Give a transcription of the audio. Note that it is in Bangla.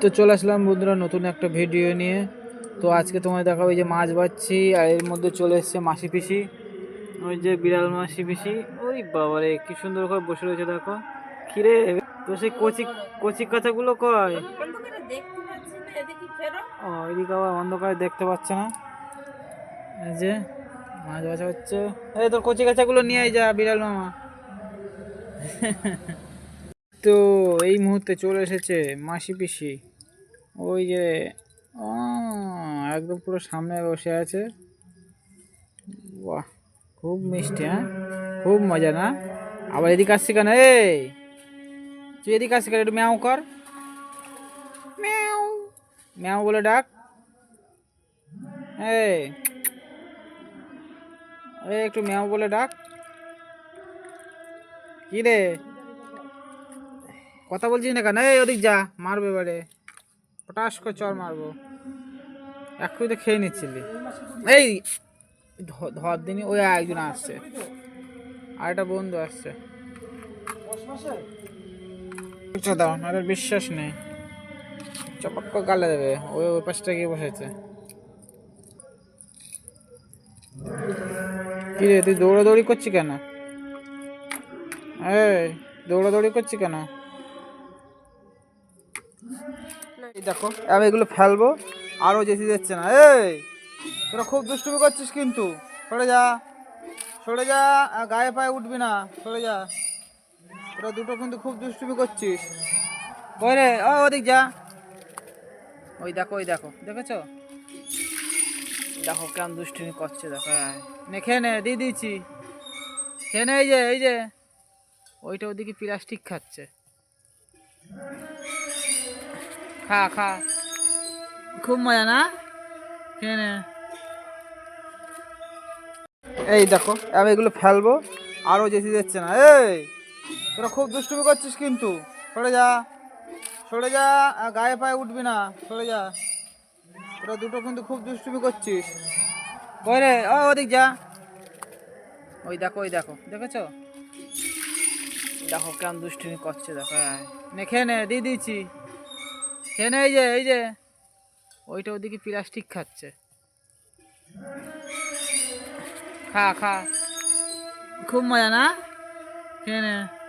তো চলে আসলাম বন্ধুরা নতুন একটা ভিডিও নিয়ে। তো আজকে তোমায় দেখাবো যে মাছ বাচ্ছি আর এর মধ্যে চলে এসছে মাসি পিসি। ওই যে বিড়াল মাসি পিসি। ওই বাবারে, কি সুন্দর করে বসে রয়েছে দেখো। কিরে, তো সেই কচি কচি কাঁচাগুলো কয়? ও, এদিকে আবার অন্ধকারে দেখতে পাচ্ছে না। এই যে মাছ বাছা হচ্ছে। এই তোর কচি কাঁচাগুলো নিয়ে যা, বিড়াল মামা। তো এই মুহূর্তে চলে এসেছে মাসি পিসি। ওই যে একদম পুরো সামনে বসে আছে। বাহ, খুব মিষ্টি হ্যাঁ? খুব মজা, না? আবার এদিকে আসছি কেন? এই, তুই এদিকে আসছি কেন? একটু ম্যাও কর। ম্যাও ম্যাও বলে ডাক। একটু ম্যাও বলে ডাক। কি রে? কথা বলছিস না কেন? এই ওদিক যা, মারবে এবারে। পটাশ করে চর মারবো। এক্ষুনি তো খেয়ে নিচ্ছিলি। এই ধর দিনই ওই একজন আসছে। আর একটা বন্ধু আসছে। দাও আর বিশ্বাস নেই। চপাক গালে দেবে। ওই ওই পাশটা গিয়ে বসেছে। কি রে, তুই দৌড়াদৌড়ি করছি কেন? এই, দৌড়াদৌড়ি করছি কেন? দেখো, আমি এগুলো ফেলব আরও যেতে যাচ্ছে না। এই, তোরা খুব দুষ্টুমি করছিস কিন্তু। সরে যা সরে যা গায়ে পায়ে উঠবি না, সরে যা। তোরা দুটো কিন্তু খুব দুষ্টুমি করছিস। ও, ওদিক যা। ওই দেখো ওই দেখো, দেখেছ? দেখো কেমন দুষ্টুমি করছে, দেখো। নে, খেয়ে নে, দিয়ে দিয়েছি। খেয়ে নে, এই যে এই যে। ওইটা ওদিকে প্লাস্টিক খাচ্ছে। খা খা। খুব মজা, না? খেয়ে নে এই দেখো, আমি এগুলো ফেলব আরও যেতে যাচ্ছে না। এই, তোরা খুব দুষ্টুমি করছিস কিন্তু। সরে যা সরে যা গায়ে পায়ে উঠবি না, সরে যা। তোরা দুটো কিন্তু খুব দুষ্টুমি করছিস। ওই রে, ও, ওদিক যা। ওই দেখো ওই দেখো, দেখেছ? দেখো কেমন দুষ্টুমি করছে, দেখো আয়। নে, খেয়ে নে, দিয়ে দিয়েছি খেয়ে নে, এই যে এই যে। ওইটা ওদিকে প্লাস্টিক খাচ্ছে। খা খা। খুব মজা না? খেয়ে নে।